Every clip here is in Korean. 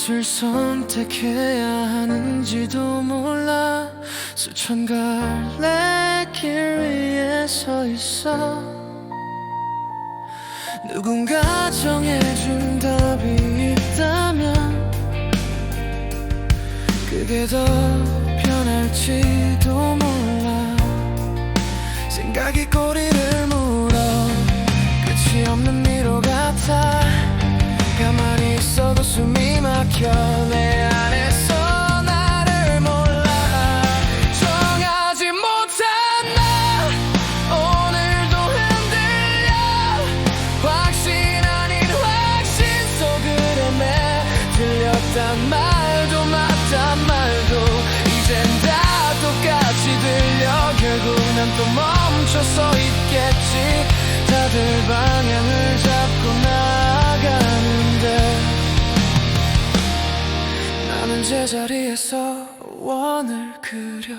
무엇을 선택해야 하는지도 몰라. 수천 갈래길 위에 서 있어. 누군가 정해준 답이 있다면 그게 더 편할지도 몰라. 생각이 꼬리를 못 coming 제자리에서 원을 그려?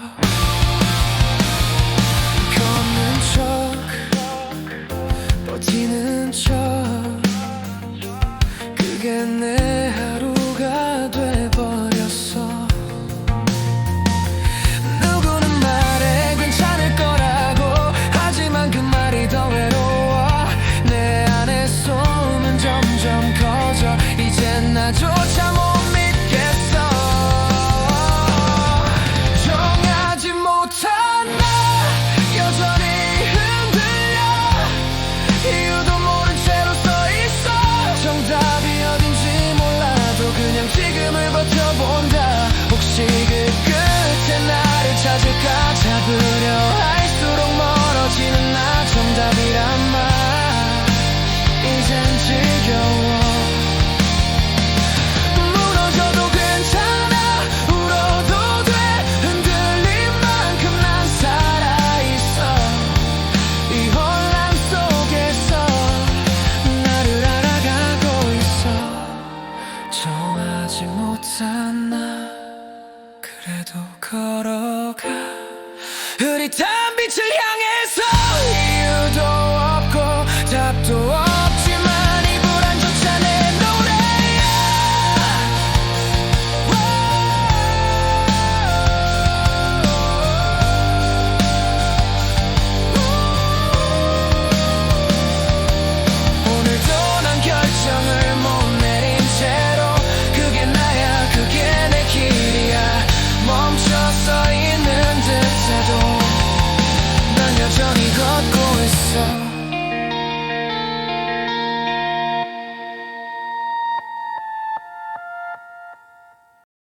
흐릿한 빛을 향해